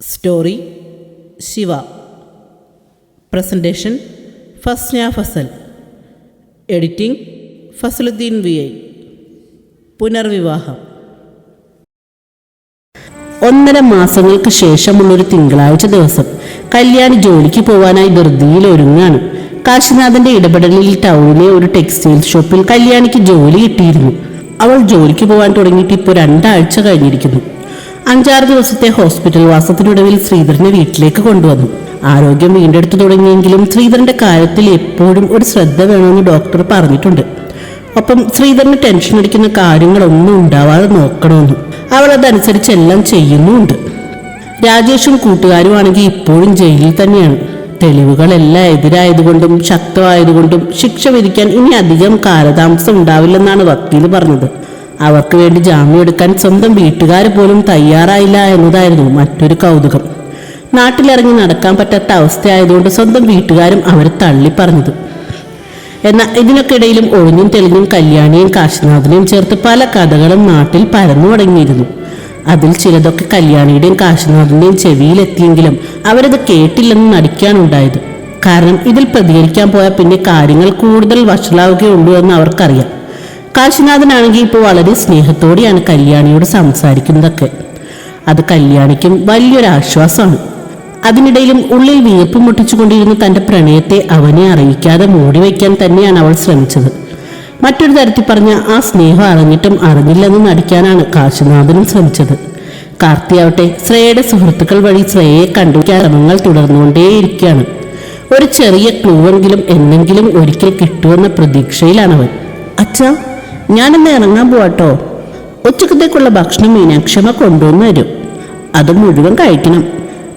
Story Shiva presentation Fasna Fasal editing Fasaludheen V I പുനർവിവാഹം ഒന്നര മാസങ്ങൾക്ക് ശേഷമുള്ളൊരു തിങ്കളാഴ്ച ദിവസം കല്യാണി ജോലിക്ക് പോവാനായി ധൃതിയിൽ ഒരുങ്ങാണ്. കാശിനാഥന്റെ ഇടപെടലിൽ ടൗണിലെ ഒരു ടെക്സ്റ്റൈൽ ഷോപ്പിൽ കല്യാണിക്ക് ജോലി കിട്ടിയിരുന്നു. അവൾ ജോലിക്ക് പോകാൻ തുടങ്ങിയിട്ട് ഇപ്പോൾ രണ്ടാഴ്ച കഴിഞ്ഞിരിക്കുന്നു. അഞ്ചാറ് ദിവസത്തെ ഹോസ്പിറ്റൽ വാസത്തിനൊടുവിൽ ശ്രീധരനെ വീട്ടിലേക്ക് കൊണ്ടുവന്നു. ആരോഗ്യം വീണ്ടെടുത്തു തുടങ്ങിയെങ്കിലും ശ്രീധരന്റെ കാര്യത്തിൽ എപ്പോഴും ഒരു ശ്രദ്ധ വേണമെന്ന് ഡോക്ടർ പറഞ്ഞിട്ടുണ്ട്. ഒപ്പം ശ്രീധരന് ടെൻഷൻ അടിക്കുന്ന കാര്യങ്ങളൊന്നും ഉണ്ടാവാതെ നോക്കണമെന്നും അവൾ അതനുസരിച്ച് എല്ലാം ചെയ്യുന്നുമുണ്ട് രാജേഷും കൂട്ടുകാരുമാണെങ്കിൽ ഇപ്പോഴും ജയിലിൽ തന്നെയാണ്. തെളിവുകളെല്ലാം എതിരായതുകൊണ്ടും ശക്തമായതുകൊണ്ടും ശിക്ഷ വിധിക്കാൻ ഇനി അധികം കാലതാമസം ഉണ്ടാവില്ലെന്നാണ് വക്കീൽ പറഞ്ഞത്. അവർക്ക് വേണ്ടി ജാമ്യം എടുക്കാൻ സ്വന്തം വീട്ടുകാർ പോലും തയ്യാറായില്ല എന്നതായിരുന്നു മറ്റൊരു കൗതുകം. നാട്ടിലിറങ്ങി നടക്കാൻ പറ്റാത്ത അവസ്ഥയായതുകൊണ്ട് സ്വന്തം വീട്ടുകാരും അവരെ തള്ളി പറഞ്ഞത്. എന്നാൽ ഇതിനൊക്കിടയിലും ഒഴിഞ്ഞും തെളിഞ്ഞും കല്യാണിയും കാശിനാഥനെയും ചേർത്ത് പല കഥകളും നാട്ടിൽ പരന്നു തുടങ്ങിയിരുന്നു. അതിൽ ചിലതൊക്കെ കല്യാണിയുടെയും കാശിനാഥന്റെയും ചെവിയിലെത്തിയെങ്കിലും അവരത് കേട്ടില്ലെന്ന് നടിക്കാനുണ്ടായത്. കാരണം ഇതിൽ പ്രതികരിക്കാൻ പോയാൽ പിന്നെ കാര്യങ്ങൾ കൂടുതൽ വഷളാവുകയുള്ളൂ എന്ന് അവർക്കറിയാം. കാശിനാഥനാണെങ്കിൽ ഇപ്പോൾ വളരെ സ്നേഹത്തോടെയാണ് കല്യാണിയോട് സംസാരിക്കുന്നതൊക്കെ. അത് കല്യാണിക്കും വലിയൊരു ആശ്വാസമാണ്. അതിനിടയിലും ഉള്ളിൽ വിയപ്പ് മുട്ടിച്ചുകൊണ്ടിരുന്ന തന്റെ പ്രണയത്തെ അവനെ അറിയിക്കാതെ മൂടി വയ്ക്കാൻ തന്നെയാണ് അവൾ ശ്രമിച്ചത്. മറ്റൊരു തരത്തിൽ പറഞ്ഞ ആ സ്നേഹം അറിഞ്ഞിട്ടും അറിഞ്ഞില്ലെന്ന് നടിക്കാനാണ് കാശിനാഥനും ശ്രമിച്ചത്. കാർത്തിയാവട്ടെ ശ്രേയയുടെ സുഹൃത്തുക്കൾ വഴി ശ്രേയയെ കണ്ടുപിടിക്കാൻ ശ്രമങ്ങൾ തുടർന്നുകൊണ്ടേയിരിക്കുകയാണ്. ഒരു ചെറിയ ക്ലൂവെങ്കിലും എന്നെങ്കിലും ഒരിക്കൽ കിട്ടുമെന്ന പ്രതീക്ഷയിലാണവൻ. അച്ഛാ ഞാനെന്ന് ഇറങ്ങാൻ പോവാട്ടോ. ഉച്ചക്കത്തേക്കുള്ള ഭക്ഷണം മീനാക്ഷമ കൊണ്ടുവന്ന് തരും. അത് മുഴുവൻ കഴിക്കണം.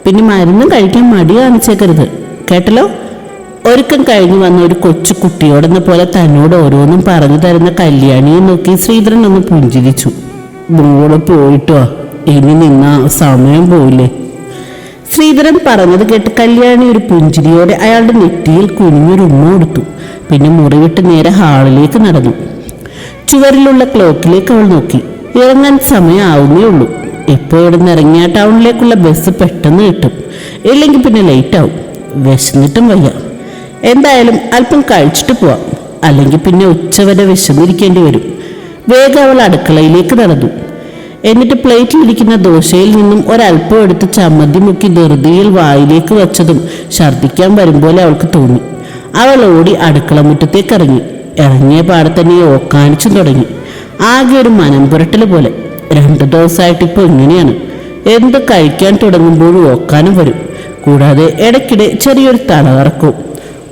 പിന്നെ മരുന്നും കഴിക്കാൻ മടി കാണിച്ചേക്കരുത്. കേട്ടല്ലോ? ഒരുക്കം കഴിഞ്ഞു വന്ന ഒരു കൊച്ചു കുട്ടിയോടെന്ന പോലെ തന്നോട് ഓരോന്നും പറഞ്ഞു തരുന്ന കല്യാണിയെ നോക്കി ശ്രീധരൻ ഒന്ന് പുഞ്ചിരിച്ചു. മോൾ പോയിട്ടോ? ഇനി നിന്ന സമയം പോയില്ലേ? ശ്രീധരൻ പറഞ്ഞത് കേട്ട് കല്യാണി ഒരു പുഞ്ചിരിയോടെ അയാളുടെ നെറ്റിയിൽ കുഞ്ഞൊരു ഉമ്മ കൊടുത്തു. പിന്നെ മുറിവിട്ട് നേരെ ഹാളിലേക്ക് നടന്നു. ചുവരിലുള്ള ക്ലോക്കിലേക്ക് അവൾ നോക്കി. ഇറങ്ങാൻ സമയമാവുന്നേ ഉള്ളൂ. ഇപ്പോൾ ഇവിടെ നിന്ന് ഇറങ്ങിയ ടൗണിലേക്കുള്ള ബസ് പെട്ടെന്ന് കിട്ടും. ഇല്ലെങ്കിൽ പിന്നെ ലേറ്റ് ആവും. വിശന്നിട്ടും വയ്യ. എന്തായാലും അല്പം കഴിച്ചിട്ട് പോവാം. അല്ലെങ്കിൽ പിന്നെ ഉച്ചവരെ വിശന്നിരിക്കേണ്ടി വരും. വേഗം അവൾ അടുക്കളയിലേക്ക് നടന്നു. എന്നിട്ട് പ്ലേറ്റിലിരിക്കുന്ന ദോശയിൽ നിന്നും ഒരല്പം എടുത്ത് ചമ്മന്തി മുക്കി ധൃതിയിൽ വായിലേക്ക് വെച്ചതും ഛർദ്ദിക്കാൻ വരും പോലെ അവൾക്ക് തോന്നി. അവൾ ഓടി അടുക്കള മുറ്റത്തേക്ക് ഇറങ്ങി. ഇറങ്ങിയ പാടെ തന്നെ ഓക്കാനിച്ചും തുടങ്ങി. ആകെ ഒരു മനം പുരട്ടൽ പോലെ. രണ്ട് ദിവസമായിട്ട് ഇപ്പോൾ ഇങ്ങനെയാണ്. എന്ത് കഴിക്കാൻ തുടങ്ങുമ്പോഴും ഓക്കാനും വരും. കൂടാതെ ഇടയ്ക്കിടെ ചെറിയൊരു തലകറക്കും.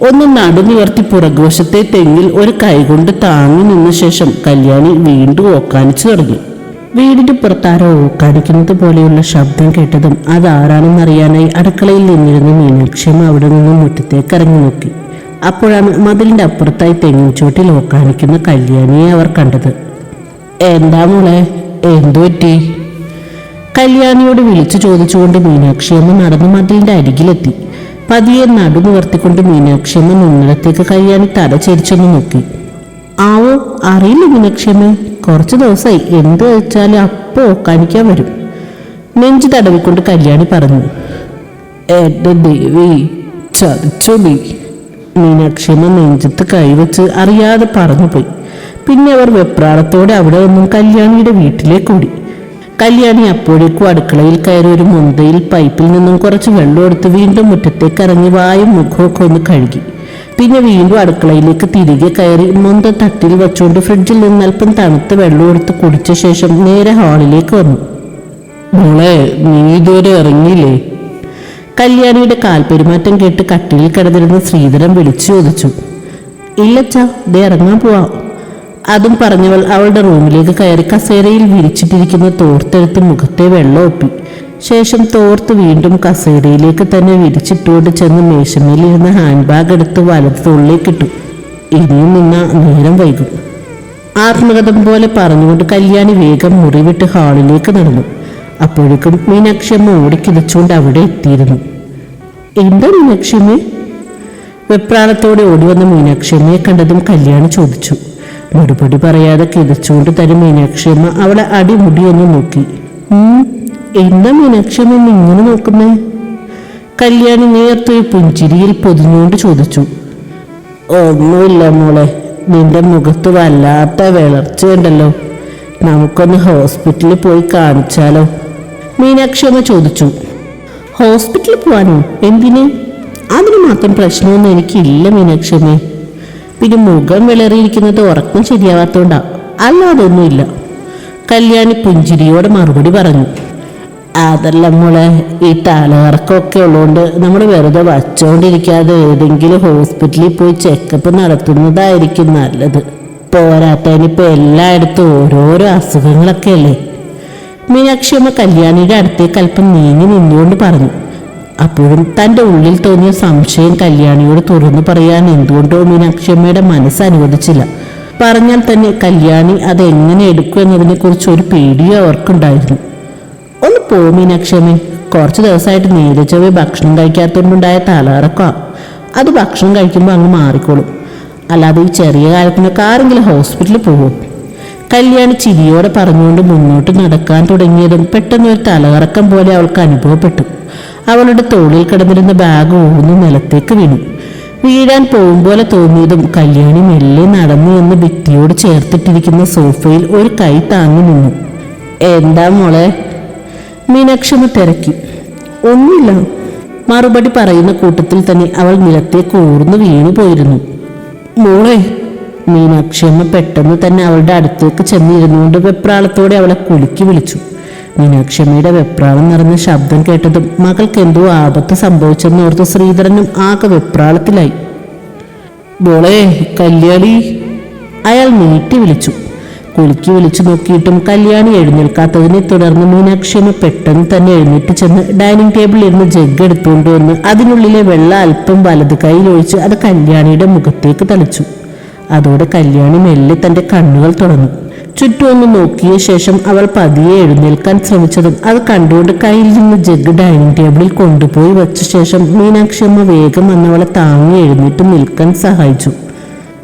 ഒന്ന് നടുനിവർത്തി പുറകുവശത്തെ തെങ്ങിൽ ഒരു കൈകൊണ്ട് താങ്ങി നിന്ന ശേഷം കല്യാണി വീണ്ടും ഓക്കാനിച്ചു തുടങ്ങി. വീടിന്റെ പുറത്താരോ ഓക്കാനിക്കുന്നത് പോലെയുള്ള ശബ്ദം കേട്ടതും അതാരാണെന്നറിയാനായി അടുക്കളയിൽ നിന്നിരുന്ന മീനാക്ഷിയും അവിടെ നിന്ന് മുറ്റത്തേക്ക് ഇറങ്ങി നോക്കി. അപ്പോഴാണ് മതിലിന്റെ അപ്പുറത്തായി തെങ്ങിൻ ചുവട്ടിൽ ഓക്കാനിക്കുന്ന കല്യാണിയെ അവർ കണ്ടത്. എന്താ മോളെ? എന്തു പറ്റി? കല്യാണിയോട് വിളിച്ചു ചോദിച്ചുകൊണ്ട് മീനാക്ഷിയമ്മ നടന്ന് മതിലിന്റെ അരികിലെത്തി. പതിയെ നടു നിവർത്തിക്കൊണ്ട് മീനാക്ഷിയമ്മ മുന്നിടത്തേക്ക് കല്യാണി തല ചെരിച്ചൊന്ന് നോക്കി. ആവോ അറിയില്ല മീനാക്ഷിയമ്മ? കുറച്ച് ദിവസമായി എന്ത് വെച്ചാൽ അപ്പോ കാണിക്കാൻ വരും. നെഞ്ചു തടവിക്കൊണ്ട് കല്യാണി പറഞ്ഞു. എന്റെ ദേവി ചതിച്ചോ നീ. മീനാക്ഷിയമ്മ നെഞ്ചത്ത് കൈവച്ച് അറിയാതെ പറഞ്ഞുപോയി പിന്നെ അവർ വെപ്രാളത്തോടെ അവിടെ നിന്നും കല്യാണിയുടെ വീട്ടിലേക്ക് ഓടി. കല്യാണി അപ്പോഴേക്കും അടുക്കളയിൽ കയറി ഒരു മുന്തയിൽ പൈപ്പിൽ നിന്നും കുറച്ച് വെള്ളം എടുത്ത് വീണ്ടും മുറ്റത്തേക്ക് ഇറങ്ങി വായും മുഖമൊക്കെ ഒന്ന് കഴുകി. പിന്നെ വീണ്ടും അടുക്കളയിലേക്ക് തിരികെ കയറി മുന്ത തട്ടിൽ വെച്ചുകൊണ്ട് ഫ്രിഡ്ജിൽ നിന്ന് അല്പം തണുത്ത വെള്ളം എടുത്ത് കുടിച്ച ശേഷം നേരെ ഹാളിലേക്ക് വന്നു. മോളെ നീ ഇതുവരെ ഇറങ്ങിയില്ലേ? കല്യാണിയുടെ കാൽപെരുമാറ്റം കേട്ട് കട്ടിലിൽ കിടന്നിരുന്ന ശ്രീധരൻ വിളിച്ചു ചോദിച്ചു. ഇല്ലച്ചാ ദേ ഇറങ്ങാൻ പോവാം. അതും പറഞ്ഞവൾ അവളുടെ റൂമിലേക്ക് കയറി കസേരയിൽ വിരിച്ചിട്ടിരിക്കുന്ന തോർത്തെടുത്ത് മുഖത്തെ വെള്ളമൊപ്പി ശേഷം തോർത്ത് വീണ്ടും കസേരയിലേക്ക് തന്നെ വിരിച്ചിട്ടുകൊണ്ട് ചെന്ന് മേശമേലിരുന്ന ഹാൻഡ് ബാഗ് എടുത്ത് വലത് തൊള്ളിലേക്കിട്ടു ഇനിയും നിന്ന നേരം വൈകും. ആത്മകഥം പോലെ പറഞ്ഞുകൊണ്ട് കല്യാണി വേഗം മുറിവിട്ട് ഹാളിലേക്ക് നടന്നു. അപ്പോഴേക്കും മീനാക്ഷിയമ്മ ഓടിക്കിതച്ചുകൊണ്ട് അവിടെ എത്തിയിരുന്നു. എന്താ മീനാക്ഷിയമ്മേ? വെപ്രാളത്തോടെ ഓടിവന്ന മീനാക്ഷിയമ്മയെ കണ്ടതും കല്യാണി ചോദിച്ചു. മറുപടി പറയാതെ കിതച്ചുകൊണ്ട് തരും മീനാക്ഷിയമ്മ അവളെ അടിമുടിയൊന്ന് നോക്കി. എന്താ മീനാക്ഷിയമ്മ ഇങ്ങനെ നോക്കുന്നേ? കല്യാണി നേർത്തൊരു പുഞ്ചിരിയിൽ പൊതിഞ്ഞുകൊണ്ട് ചോദിച്ചു. ഒന്നുമില്ല മോളെ നിന്റെ മുഖത്ത് വല്ലാത്ത വിളർച്ചയുണ്ടല്ലോ നമുക്കൊന്ന് ഹോസ്പിറ്റലിൽ പോയി കാണിച്ചാലോ? മീനാക്ഷിയമ്മ ചോദിച്ചു. ഹോസ്പിറ്റലിൽ പോവാനോ? എന്തിന്? അതിന് മാത്രം പ്രശ്നമൊന്നും എനിക്കില്ല മീനാക്ഷമ്മേ പിന്നെ മുഖം വിളറിയിരിക്കുന്നത് ഉറക്കം ശരിയാവാത്തോണ്ടാ. അല്ലാതൊന്നുമില്ല കല്യാണി പുഞ്ചിരിയോടെ മറുപടി പറഞ്ഞു. അതല്ല മോളെ ഈ തലകറക്കമൊക്കെ ഉള്ളതുകൊണ്ട് നമ്മൾ വെറുതെ വച്ചോണ്ടിരിക്കാതെ ഏതെങ്കിലും ഹോസ്പിറ്റലിൽ പോയി ചെക്കപ്പ് നടത്തുന്നതായിരിക്കും നല്ലത്. പോരാത്തതിനിപ്പോൾ എല്ലായിടത്തും ഓരോരോ അസുഖങ്ങളൊക്കെ അല്ലേ മീനാക്ഷിയമ്മ കല്യാണിയുടെ അടുത്തേക്ക് അല്പം നീങ്ങി നിന്നുകൊണ്ട് പറഞ്ഞു. അപ്പോഴും തന്റെ ഉള്ളിൽ തോന്നിയ സംശയം കല്യാണിയോട് തുറന്നു പറയാൻ എന്തുകൊണ്ടോ മീനാക്ഷിയമ്മയുടെ മനസ്സ് അനുവദിച്ചില്ല. പറഞ്ഞാൽ തന്നെ കല്യാണി അത് എങ്ങനെ എടുക്കും എന്നതിനെ കുറിച്ച് ഒരു പേടിയോ അവർക്കുണ്ടായിരുന്നു. ഒന്ന് പോ മീനാക്ഷമേ. കുറച്ച് ദിവസമായിട്ട് നേരെ ചൊവ്വേ ഭക്ഷണം കഴിക്കാത്തതുകൊണ്ടുണ്ടായ തലകറക്കോ. അത് ഭക്ഷണം കഴിക്കുമ്പോൾ അങ്ങ് മാറിക്കോളും. അല്ലാതെ ഈ ചെറിയ കാലത്തിനൊക്കെ ആരെങ്കിലും ഹോസ്പിറ്റലിൽ പോകും. കല്യാണി ചിരിയോടെ പറഞ്ഞുകൊണ്ട് മുന്നോട്ട് നടക്കാൻ തുടങ്ങിയതും പെട്ടെന്ന് ഒരു തലകറക്കം പോലെ അവൾക്ക് അനുഭവപ്പെട്ടു. അവളുടെ തോളിൽ കിടന്നിരുന്ന ബാഗ് ഊന്ന് നിലത്തേക്ക് വീണു. വീഴാൻ പോകും പോലെ തോന്നിയതും കല്യാണി മെല്ലെ നടന്നു എന്ന് ഭിത്തിയോട് ചേർത്തിട്ടിരിക്കുന്ന സോഫയിൽ ഒരു കൈ താങ്ങി നിന്നു. എന്താ മോളെ? മീനാക്ഷമ തിരക്കി. ഒന്നുമില്ല. മറുപടി പറയുന്ന കൂട്ടത്തിൽ തന്നെ അവൾ നിലത്തേക്ക് ഊർന്നു വീണു പോയിരുന്നു. മോളെ മീനാക്ഷിയമ്മ പെട്ടെന്ന് തന്നെ അവളുടെ അടുത്തേക്ക് ചെന്നിരുന്നുകൊണ്ട് വെപ്രാളത്തോടെ അവളെ കുലുക്കി വിളിച്ചു. മീനാക്ഷിയമ്മയുടെ വെപ്രാളം നിറഞ്ഞ ശബ്ദം കേട്ടതും മകൾക്ക് എന്തോ ആപത്ത് സംഭവിച്ചെന്നോർത്ത് ശ്രീധരനും ആകെ വെപ്രാളത്തിലായി. ബോളേ കല്യാണി അയാൾ നീട്ടി വിളിച്ചു. കുലുക്കി വിളിച്ചു നോക്കിയിട്ടും കല്യാണി എഴുന്നേൽക്കാത്തതിനെ തുടർന്ന് മീനാക്ഷിയമ്മ പെട്ടെന്ന് തന്നെ എഴുന്നേറ്റ് ചെന്ന് ഡൈനിങ് ടേബിളിൽ ഇരുന്ന് ജഗ് എടുത്തുകൊണ്ട് വന്ന് അതിനുള്ളിലെ വെള്ളം അല്പം വലത് കൈയിലൊഴിച്ച് അത് കല്യാണിയുടെ മുഖത്തേക്ക് തളിച്ചു. അതോടെ കല്യാണി മെല്ലെ തന്റെ കണ്ണുകൾ തുറന്നു. ചുറ്റും ഒന്ന് നോക്കിയ ശേഷം അവൾ പതിയെ എഴുന്നേൽക്കാൻ ശ്രമിച്ചതും അത് കണ്ടുകൊണ്ട് കയ്യിൽ നിന്ന് ജഗ് ഡൈനിങ് ടേബിളിൽ കൊണ്ടുപോയി വെച്ച ശേഷം മീനാക്ഷിയമ്മ വേഗം വന്നവളെ താങ്ങി എഴുന്നേറ്റ് നിൽക്കാൻ സഹായിച്ചു.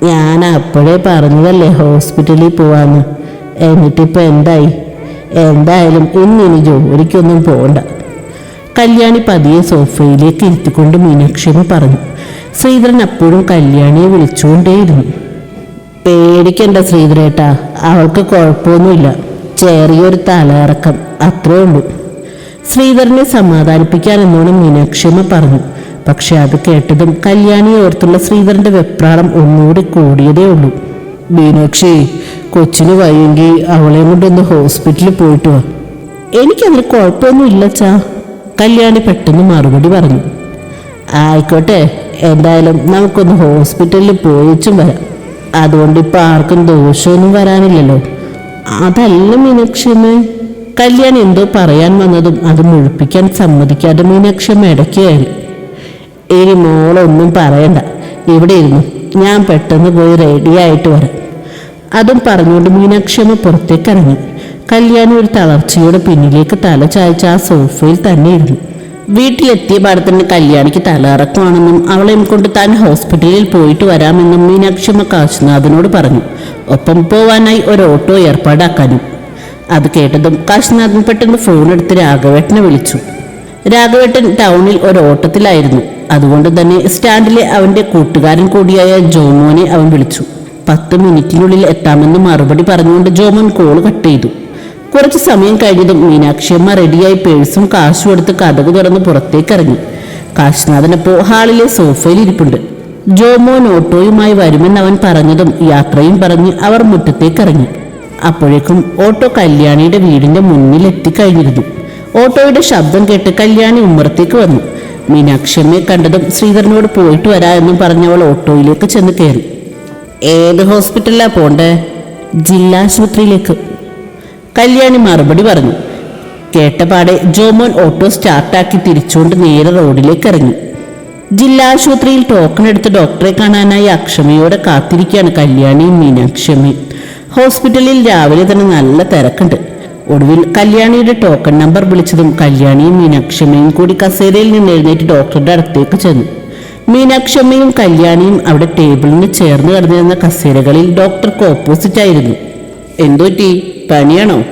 ഞാൻ അപ്പോഴേ പറഞ്ഞതല്ലേ ഹോസ്പിറ്റലിൽ പോവാന്ന്? എന്നിട്ടിപ്പോ എന്തായി? എന്തായാലും ഇന്നിനി ജോലിക്കൊന്നും പോകണ്ട കല്യാണി പതിയെ സോഫയിലേക്ക് ഇരുത്തിക്കൊണ്ട് മീനാക്ഷിയമ്മ പറഞ്ഞു. ശ്രീധരൻ അപ്പോഴും കല്യാണിയെ വിളിച്ചുകൊണ്ടേയിരുന്നു. പേടിക്കണ്ട ശ്രീധരേട്ട. അവൾക്ക് കുഴപ്പമൊന്നുമില്ല. ചെറിയൊരു തലയിറക്കം അത്രേ ഉള്ളൂ. ശ്രീധരനെ സമാധാനിപ്പിക്കാൻ എന്നോണം മീനാക്ഷിയമ്മ പറഞ്ഞു. പക്ഷെ അത് കേട്ടതും കല്യാണിയെ ഓർത്തുള്ള ശ്രീധരന്റെ വെപ്രാളം ഒന്നുകൂടി കൂടിയതേ ഉള്ളൂ. മീനാക്ഷി കൊച്ചിന് വയ്യെങ്കിൽ അവളെയും കൊണ്ടൊന്ന് ഹോസ്പിറ്റലിൽ പോയിട്ട് വാ. എനിക്കതിൽ കുഴപ്പമൊന്നും ചാ കല്യാണി പെട്ടെന്ന് മറുപടി പറഞ്ഞു. ആയിക്കോട്ടെ എന്തായാലും നമുക്കൊന്ന് ഹോസ്പിറ്റലിൽ പോയിച്ചും വരാം. അതുകൊണ്ട് ഇപ്പൊ ആർക്കും ദോഷമൊന്നും വരാനില്ലല്ലോ. അതല്ല മീനാക്ഷമ്മേ കല്യാൺ എന്തോ പറയാൻ വന്നതും അത് മുഴിപ്പിക്കാൻ സമ്മതിക്കാതെ മീനാക്ഷമ്മ ഇടയ്ക്കായി ഇനി മോളൊന്നും പറയണ്ട. ഇവിടെ ഇരുന്നു. ഞാൻ പെട്ടെന്ന് പോയി റെഡിയായിട്ട് വരാം. അതും പറഞ്ഞുകൊണ്ട് മീനാക്ഷമ്മ പുറത്തേക്ക് ഇറങ്ങി. കല്യാണി ഒരു തളർച്ചയുടെ പിന്നിലേക്ക് തല ചായച്ച് ആ സോഫയിൽ തന്നെ ഇരുന്നു. വീട്ടിലെത്തിയ പാടത്തിന് കല്യാണിക്ക് തലയിറക്കുവാണെന്നും അവളെയും കൊണ്ട് താൻ ഹോസ്പിറ്റലിൽ പോയിട്ട് വരാമെന്നും മീനാക്ഷിമ്മ കാശിനാഥനോട് പറഞ്ഞു. ഒപ്പം പോവാനായി ഒരു ഓട്ടോ ഏർപ്പാടാക്കാനും. അത് കേട്ടതും കാശിനാഥൻ പെട്ടെന്ന് ഫോൺ എടുത്ത് രാഘവേട്ടനെ വിളിച്ചു. രാഘവേട്ടൻ ടൗണിൽ ഒരു ഓട്ടത്തിലായിരുന്നു. അതുകൊണ്ട് തന്നെ സ്റ്റാൻഡിലെ അവന്റെ കൂട്ടുകാരൻ കൂടിയായ ജോമോനെ അവൻ വിളിച്ചു. പത്ത് മിനിറ്റിനുള്ളിൽ എത്താമെന്ന് മറുപടി പറഞ്ഞുകൊണ്ട് ജോമോൻ കോൾ കട്ട് ചെയ്തു. കുറച്ച് സമയം കഴിഞ്ഞതും മീനാക്ഷിയമ്മ റെഡിയായി പേഴ്സും കാശും എടുത്ത് കഥക് തുറന്ന് പുറത്തേക്ക് ഇറങ്ങി. കാശിനാഥനപ്പോ ഹാളിലെ സോഫയിൽ ഇരിപ്പുണ്ട്. ജോമോൻ ഓട്ടോയുമായി വരുമെന്ന് അവൻ പറഞ്ഞതും യാത്രയും പറഞ്ഞ് അവർ മുറ്റത്തേക്ക് ഇറങ്ങി. അപ്പോഴേക്കും ഓട്ടോ കല്യാണിയുടെ വീടിന്റെ മുന്നിൽ എത്തിക്കഴിഞ്ഞിരുന്നു. ഓട്ടോയുടെ ശബ്ദം കേട്ട് കല്യാണി ഉമ്മറത്തേക്ക് വന്നു. മീനാക്ഷിയമ്മയെ കണ്ടതും ശ്രീധരനോട് പോയിട്ട് വരാ എന്നും പറഞ്ഞവൾ ഓട്ടോയിലേക്ക് ചെന്ന് കയറി. ഏത് ഹോസ്പിറ്റലിലാ പോണ്ടേ? ജില്ലാശുപത്രിയിലേക്ക് കല്യാണി മറുപടി പറഞ്ഞു. കേട്ടപാടെ ജോമോൻ ഓട്ടോ സ്റ്റാർട്ടാക്കി തിരിച്ചുകൊണ്ട് നേരെ റോഡിലേക്ക് ഇറങ്ങി. ജില്ലാ ആശുപത്രിയിൽ ടോക്കൺ എടുത്ത് ഡോക്ടറെ കാണാനായി അക്ഷമയോടെ കാത്തിരിക്കുകയാണ് കല്യാണിയും മീനാക്ഷമയും ഹോസ്പിറ്റലിൽ രാവിലെ തന്നെ നല്ല തിരക്കുണ്ട്. ഒടുവിൽ കല്യാണിയുടെ ടോക്കൺ നമ്പർ വിളിച്ചതും കല്യാണിയും മീനാക്ഷമയും കൂടി കസേരയിൽ നിന്ന് എഴുന്നേറ്റ് ഡോക്ടറുടെ അടുത്തേക്ക് ചെന്നു. മീനാക്ഷമയും കല്യാണിയും അവിടെ ടേബിളിന് ചേർന്ന് കിടന്നിരുന്ന കസേരകളിൽ ഡോക്ടർക്ക് ഓപ്പോസിറ്റ് ആയിരുന്നു. എന്തുപറ്റി പനിയാണോ?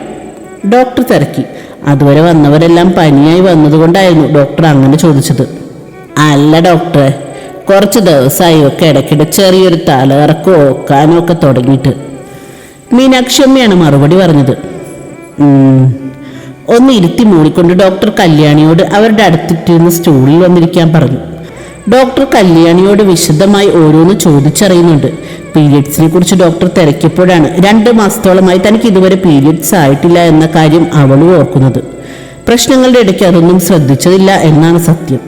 ഡോക്ടർ തിരക്കി. അതുവരെ വന്നവരെല്ലാം പനിയായി വന്നതുകൊണ്ടായിരുന്നു ഡോക്ടർ അങ്ങനെ ചോദിച്ചത്. അല്ല ഡോക്ടറെ കുറച്ച് ദിവസമായി ഒക്കെ ഇടയ്ക്കിടെ ചെറിയൊരു തലകറക്കോ ഒക്കാനോ ഒക്കെ തുടങ്ങിയിട്ട്. മീനാക്ഷമ്മയാണ് മറുപടി പറഞ്ഞത്. ഒന്ന് ഇരുത്തി മൂടിക്കൊണ്ട് ഡോക്ടർ കല്യാണിയോട് അവരുടെ അടുത്തിട്ടിരുന്ന സ്റ്റൂളിൽ വന്നിരിക്കാൻ പറഞ്ഞു. ഡോക്ടർ കല്യാണിയോട് വിശദമായി ഓരോന്ന് ചോദിച്ചറിയുന്നുണ്ട്. പീരിയഡ്സിനെ കുറിച്ച് ഡോക്ടർ തിരക്കിയപ്പോഴാണ് രണ്ട് മാസത്തോളമായി തനിക്ക് ഇതുവരെ പീരിയഡ്സ് ആയിട്ടില്ല എന്ന കാര്യം അവൾ ഓർക്കുന്നത്. പ്രശ്നങ്ങളുടെ ഇടയ്ക്ക് അതൊന്നും ശ്രദ്ധിച്ചതില്ല എന്നാണ് സത്യം.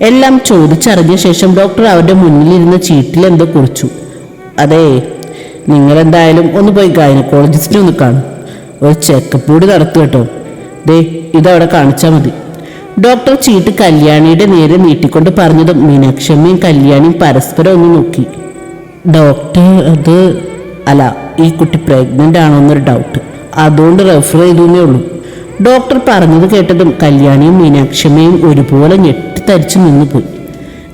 എല്ലാം ചോദിച്ചറിഞ്ഞ ശേഷം ഡോക്ടർ അവരുടെ മുന്നിലിരുന്ന ചീട്ടിൽ എന്തോ കുറിച്ചു. അതെ നിങ്ങളെന്തായാലും ഒന്ന് പോയി ഗൈനക്കോളജിസ്റ്റിനെ ഒന്ന് കാണും. ഒരു ചെക്കപ്പ് കൂടി നടത്തു കേട്ടോ. ദേ ഇതവിടെ കാണിച്ചാൽ മതി. ഡോക്ടർ ചീട്ട് കല്യാണിയുടെ നേരെ നീട്ടിക്കൊണ്ട് പറഞ്ഞതും മീനാക്ഷമ്മയും കല്യാണിയും പരസ്പരം ഒന്ന് നോക്കി. ഡോക്ടർ അത് അല്ല ഈ കുട്ടി പ്രഗ്നന്റ് ആണോ എന്നൊരു ഡൗട്ട് അതുകൊണ്ട് റെഫർ ചെയ്തേ ഉള്ളൂ. ഡോക്ടർ പറഞ്ഞത് കേട്ടതും കല്യാണിയും മീനാക്ഷമ്മയും ഒരുപോലെ ഞെട്ടിത്തരിച്ചു നിന്നുപോയി.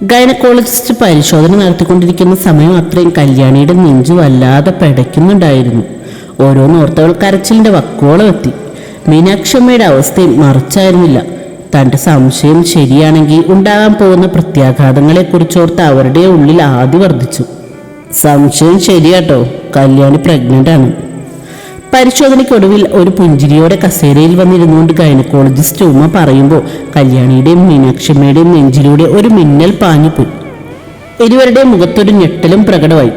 ഗൈനക്കോളജിസ്റ്റ് പരിശോധന നടത്തിക്കൊണ്ടിരിക്കുന്ന സമയം അത്രയും കല്യാണിയുടെ നെഞ്ചു വല്ലാതെ പെടയ്ക്കുന്നുണ്ടായിരുന്നു. ഓരോന്നോർത്തവൾ കരച്ചിലിന്റെ വക്കോളം എത്തി. മീനാക്ഷമ്മയുടെ അവസ്ഥയും മറിച്ചായിരുന്നില്ല. തന്റെ സംശയം ശരിയാണെങ്കിൽ ഉണ്ടാകാൻ പോകുന്ന പ്രത്യാഘാതങ്ങളെക്കുറിച്ചോർത്ത് അവരുടെ ഉള്ളിൽ ആദ്യ വർദ്ധിച്ചു സംശയം ശരിയാട്ടോ. കല്യാണി പ്രഗ്നന്റ് ആണ്. പരിശോധനയ്ക്കൊടുവിൽ ഒരു പുഞ്ചിരിയോടെ കസേരയിൽ വന്നിരുന്നുകൊണ്ട് ഗൈനക്കോളജിസ്റ്റ് ഉമ്മ പറയുമ്പോൾ കല്യാണിയുടെയും മീനാക്ഷമ്മയുടെയും നെഞ്ചിലൂടെ ഒരു മിന്നൽ പാഞ്ഞുപോയി. ഇരുവരുടെ മുഖത്തൊരു ഞെട്ടലും പ്രകടമായി.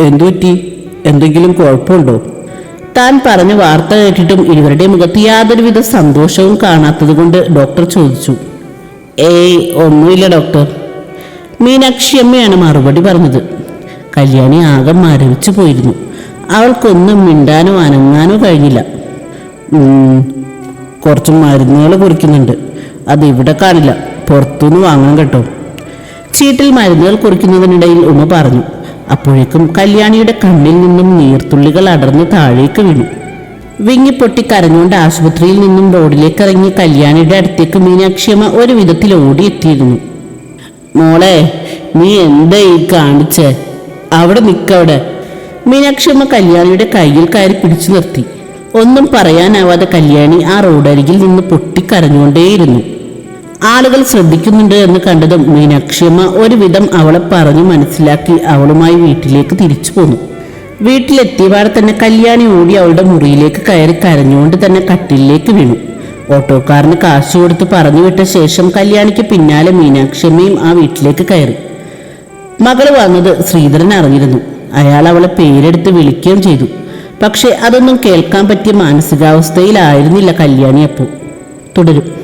എന്തു പറ്റി? എന്തെങ്കിലും കുഴപ്പമുണ്ടോ? താൻ പറഞ്ഞ വാർത്ത കേട്ടിട്ടും ഇരുവരുടെ മുഖത്ത് യാതൊരുവിധ സന്തോഷവും കാണാത്തതുകൊണ്ട് ഡോക്ടർ ചോദിച്ചു. ഏയ് ഒന്നുമില്ല ഡോക്ടർ. മീനാക്ഷി അമ്മയാണ് മറുപടി പറഞ്ഞത്. കല്യാണി ആകെ മരവിച്ചു പോയിരുന്നു. അവൾക്കൊന്നും മിണ്ടാനോ അനങ്ങാനോ കഴിഞ്ഞില്ല. കുറച്ച് മരുന്നുകൾ കുറിക്കുന്നുണ്ട്. അത് ഇവിടെ കാണില്ല. പുറത്തുനിന്ന് വാങ്ങണം കേട്ടോ. ചീട്ടിൽ മരുന്നുകൾ കുറിക്കുന്നതിനിടയിൽ ഉമ പറഞ്ഞു. അപ്പോഴേക്കും കല്യാണിയുടെ കണ്ണിൽ നിന്നും നീർത്തുള്ളികൾ അടർന്ന് താഴേക്ക് വീണു. വിങ്ങിപ്പൊട്ടി കരഞ്ഞുകൊണ്ട് ആശുപത്രിയിൽ നിന്നും റോഡിലേക്ക് ഇറങ്ങി കല്യാണിയുടെ അടുത്തേക്ക് മീനാക്ഷിയമ്മ ഒരു വിധത്തിൽ ഓടിയെത്തിയിരുന്നു. മോളെ നീ എന്താ ഈ കാണിച്ചേ? അവിടെ നിൽക്കവിടെ മീനാക്ഷമ്മ കല്യാണിയുടെ കയ്യിൽ കയറി പിടിച്ചു നിർത്തി. ഒന്നും പറയാനാവാതെ കല്യാണി ആ റോഡരികിൽ നിന്ന് പൊട്ടിക്കരഞ്ഞുകൊണ്ടേയിരുന്നു. ആളുകൾ ശ്രദ്ധിക്കുന്നുണ്ട് എന്ന് കണ്ടതും മീനാക്ഷിയമ്മ ഒരുവിധം അവളെ പറഞ്ഞു മനസ്സിലാക്കി അവളുമായി വീട്ടിലേക്ക് തിരിച്ചു പോന്നു. വീട്ടിലെത്തിയപാടെ തന്നെ കല്യാണി ഓടി അവളുടെ മുറിയിലേക്ക് കയറി കരഞ്ഞുകൊണ്ട് തന്നെ കട്ടിലേക്ക് വീണു. ഓട്ടോക്കാരന് കാശ് കൊടുത്ത് പറഞ്ഞു വിട്ട ശേഷം കല്യാണിക്ക് പിന്നാലെ മീനാക്ഷിയമ്മയും ആ വീട്ടിലേക്ക് കയറി. മകൾ വന്നത് ശ്രീധരൻ അറിഞ്ഞിരുന്നു. അയാൾ അവളെ പേരെടുത്ത് വിളിക്കുകയും ചെയ്തു. പക്ഷെ അതൊന്നും കേൾക്കാൻ പറ്റിയ മാനസികാവസ്ഥയിലായിരുന്നില്ല കല്യാണി അപ്പോൾ. തുടരും.